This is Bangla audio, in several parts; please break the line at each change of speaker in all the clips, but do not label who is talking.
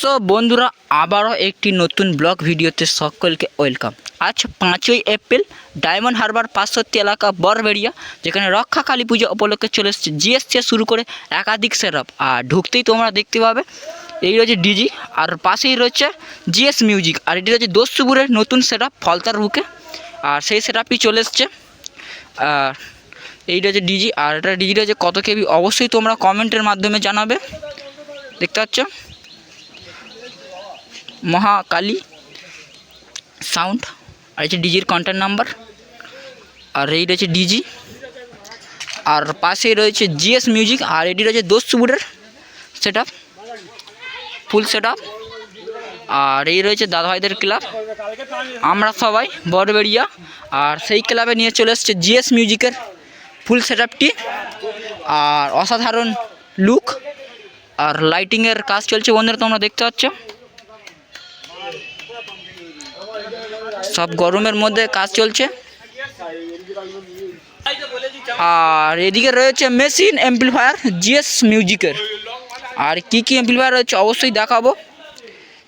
সো বন্ধুরা, আবারও একটি নতুন ব্লগ ভিডিওতে সকলকে ওয়েলকাম আজ পাঁচই এপ্রিল ডায়মন্ড হারবার পার্শ্ববর্তী এলাকা বরবেড়িয়া, যেখানে রক্ষা কালী পুজো উপলক্ষে চলে এসেছে। জিএস থেকে শুরু করে একাধিক সেটআপ। আর ঢুকতেই তোমরা দেখতে পাবে, এই রয়েছে ডিজি আর পাশেই রয়েছে জিএস মিউজিক আর এটি রয়েছে দোস্তুপুরের নতুন সেটআপ, ফলতার বুকে। আর সেই সেটআপটি চলে এসছে। আর এই রয়েছে ডিজি আর এটা ডিজি রয়েছে কত কেবি, অবশ্যই তোমরা কমেন্টের মাধ্যমে জানাবে। দেখতে পাচ্ছ? মহাকালী সাউন্ড আর হচ্ছে ডিজির কন্ট্যাক্ট নাম্বার আর এই রয়েছে ডিজি আর পাশেই রয়েছে জিএস মিউজিক আর এটি রয়েছে দোস্তুপুরের set up full set up আর এই রয়েছে দাদাভাইদের ক্লাব। আমরা সবাই বড়বেড়িয়া আর সেই ক্লাবে নিয়ে চলে এসছে জিএস মিউজিকের ফুল সেট আপটি আর অসাধারণ লুক আর লাইটিংয়ের কাজ চলছে বন্ধুরা, তোমরা দেখতে পাচ্ছ। সব গরমের মধ্যে কাজ চলছে। আর এদিকে রয়েছে মেশিন অ্যাম্পলিফায়ার জিএস মিউজিকের আর কি কি অ্যাম্পলিফায়ার রয়েছে অবশ্যই দেখাবো।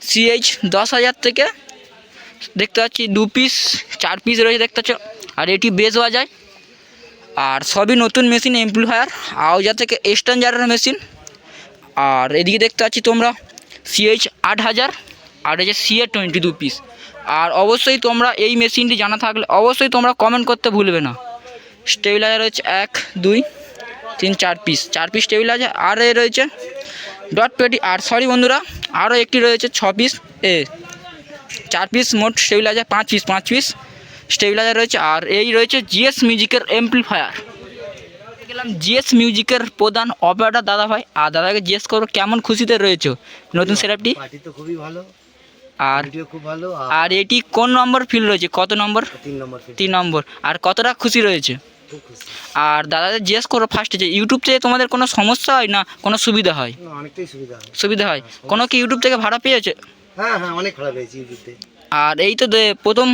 সিএইচ দশ হাজার থেকে দেখতে পাচ্ছি দু পিস চার পিস রয়েছে দেখতে পাচ্ছ। আর এটি বেস বাজায়। আর সবই নতুন মেশিন অ্যাম্পলিফায়ার আওজা থেকে এক্সটেঞ্জারের মেশিন। আর এদিকে দেখতে পাচ্ছি তোমরা সিএইচ আট হাজার, আর যে সিএ টোয়েন্টি দু পিস আর অবশ্যই তোমরা এই মেশিনটি জানা থাকলে অবশ্যই তোমরা কমেন্ট করতে ভুলবে না। স্টেবিলাইজার রয়েছে এক দুই তিন চার পিস চার পিস স্টেবিলাইজার আর এ রয়েছে ডট পেটি আর সরি বন্ধুরা আরও একটি রয়েছে ছ পিস এ চার পিস মোট স্টেবিলাইজার পাঁচ পিস পাঁচ পিস স্টেবিলাইজার রয়েছে আর এই রয়েছে জিএস মিউজিকের এমপ্লিফায়ার গেলাম জিএস মিউজিকের প্রধান অপারেটার দাদা ভাই আর দাদাকে জিজ্ঞেস করব কেমন খুশিতে রয়েছে নতুন সেটআপটি
তো খুবই ভালো।
আর
ভিডিও খুব ভালো আর
এটি কোন নম্বর ফিল রয়েছে? কত নম্বর?
তিন নম্বর
তিন নম্বর। আর কতটা খুশি রয়েছে? আর দাদাদের জিজ্ঞেস করো ফার্স্টে যে ইউটিউব থেকে তোমাদের কোনো সমস্যা হয় না কোনো সুবিধা হয়?
অনেকটাই সুবিধা হয়।
সুবিধা হয়। কোনো কি ইউটিউব থেকে ভাড়া পেয়েছে?
হ্যাঁ হ্যাঁ অনেক খারাপ হয়েছে ইউটিউবতে
আর এই তো প্রথম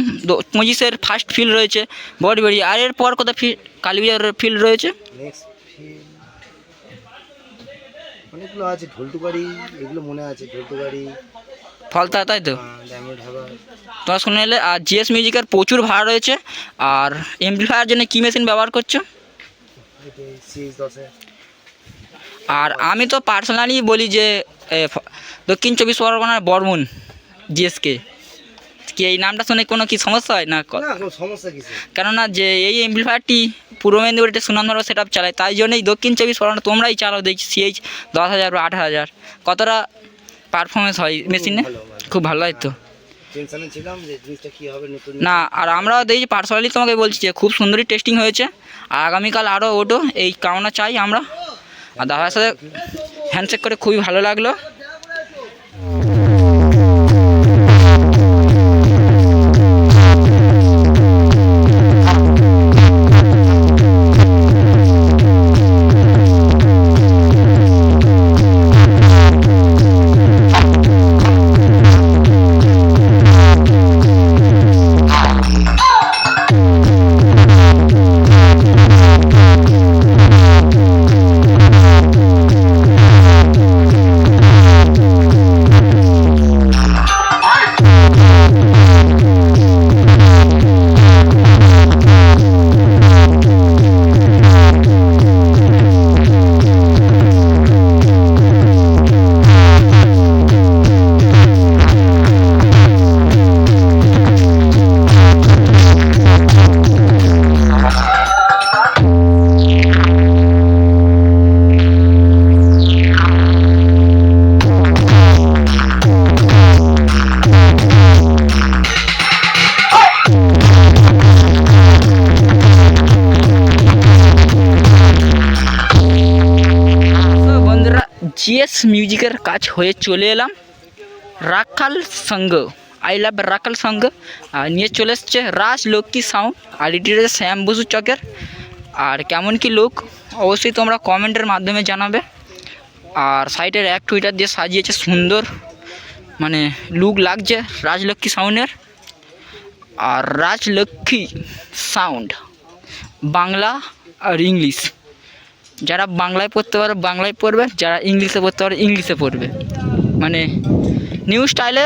পঁচিশের ফার্স্ট ফিল্ড রয়েছে বড় বেরিয়ে আর এরপর কোথায় ফি কালীবিয়ার ফিল্ড রয়েছে?
অনেকগুলো আছে ঢোলটু বাড়ি এগুলো মনে আছে ঢোলটু বাড়ি
ফলতা তাই তো?
ঢাবা
তোমরা শুনে এলে আর জিএস মিউজিকের প্রচুর ভাড়া রয়েছে আর এমপ্লিফায়ার জন্য কী মেশিন ব্যবহার করছ? আর আমি তো পার্সোনালি বলি যে দক্ষিণ চব্বিশ পরগনার বর্মন জিএসকে কি এই নামটা শুনে কোনো কি সমস্যা হয় না
কোনো সমস্যা কিছু
কেননা যে এই এমপ্লিফায়ারটি পূর্ব মেদিনীপুরে সুনামধর্ম সেট আপ চালায় তাই জন্যই দক্ষিণ চব্বিশ পরগনা তোমরাই চালাও দেখছি সিএইচ দশ হাজার বা আট হাজার। কতটা পারফরমেন্স হয় মেশিনে। খুব ভালো হয় তো। না আর আমরাও দেখি পার্সোনালি তোমাকে বলছি যে খুব সুন্দরই টেস্টিং হয়েছে। আর আগামীকাল আরও ওটো এই কামনা চাই আমরা। আর দাদার সাথে হ্যান্ডশেক করে খুবই ভালো লাগল। জিএস মিউজিকের কাজ হয়ে চলে এলাম। রাখাল সঙ্গ আই লাভ রাখাল সঙ্গ আর নিয়ে চলে এসছে রাজ লক্ষ্মী সাউন্ড আর এটি শ্যাম বসু চকের। আর কেমন কি লোক অবশ্যই তোমরা কমেন্টের মাধ্যমে জানাবে। আর সাইডের এক টুইটার দিয়ে সাজিয়েছে সুন্দর মানে লুক লাগছে রাজলক্ষ্মী সাউন্ডের আর রাজলক্ষ্মী সাউন্ড বাংলা আর ইংলিশ যারা বাংলায় পড়তে পারে, বাংলায় পড়বে, যারা ইংলিশে পড়তে পারে, ইংলিশে পড়বে। মানে নিউ স্টাইলে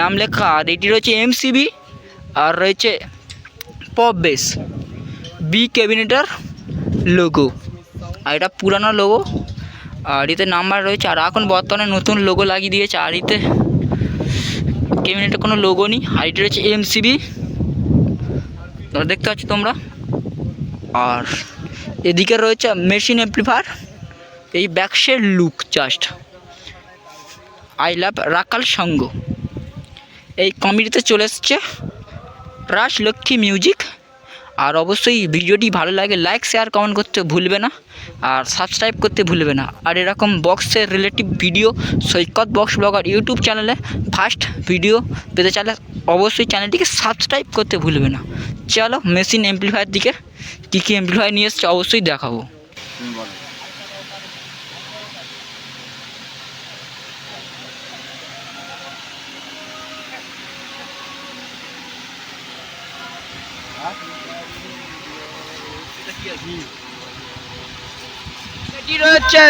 নাম লেখা, আর এটি রয়েছে এমসিবি আর রয়েছে পপ বেস বি ক্যাবিনেটার লোগো আর এটা পুরানো লোগো আর এতে নাম্বার রয়েছে, আর এখন বর্তমানে নতুন লোগো লাগিয়ে দিয়েছে, আর এতে ক্যাবিনেটের কোনো লোগো নেই, আর এটি রয়েছে এমসিবি দেখতে পাচ্ছ তোমরা? আর এদিকে রয়েছে মেশিন অ্যাম্প্লিফায়ার এই ব্যাকসের লুক জাস্ট আই লাভ রাকাল সঙ্গ। এই কমিটিতে চলে এসছে রাজলক্ষ্মী মিউজিক আর অবশ্যই ভিডিওটি ভালো লাগে লাইক শেয়ার কমেন্ট করতে ভুলবে না আর সাবস্ক্রাইব করতে ভুলবে না। আর এরকম বক্সের relative video Saikat box blogger YouTube চ্যানেলে ফার্স্ট ভিডিও পেতে চাইলে অবশ্যই চ্যানেলটিকে সাবস্ক্রাইব করতে ভুলবে না। চলো মেশিন এমপ্লিফায়ার দিকে, কী কী এমপ্লিফায়ার নিয়ে এসছে অবশ্যই দেখাবো। রয়েছে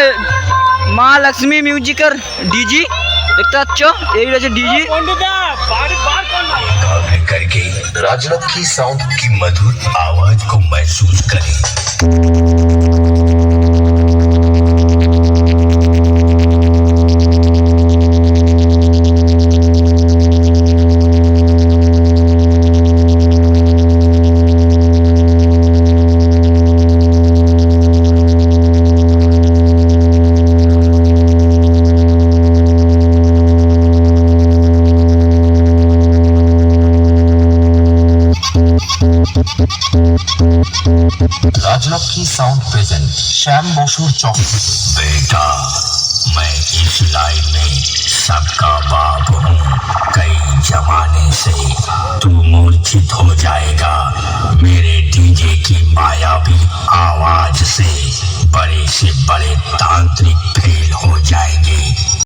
মা লক্ষ্মী মিউজিকের ডিজি দেখতে পাচ্ছ এই রয়েছে ডিজি
काव्य करके राजलक्ष्मी साउंड की मधुर आवाज को महसूस करें राजलक्ष्मी साउंड प्रेजेंट श्याम बसुर चौक। बेटा, मैं इस लाइन में सबका बाप हूँ। कई जमाने से तू मूर्छित हो जाएगा। मेरे डीजे की मायावी आवाज़ से बड़े से बड़े तांत्रिक फेल हो जाएँगे।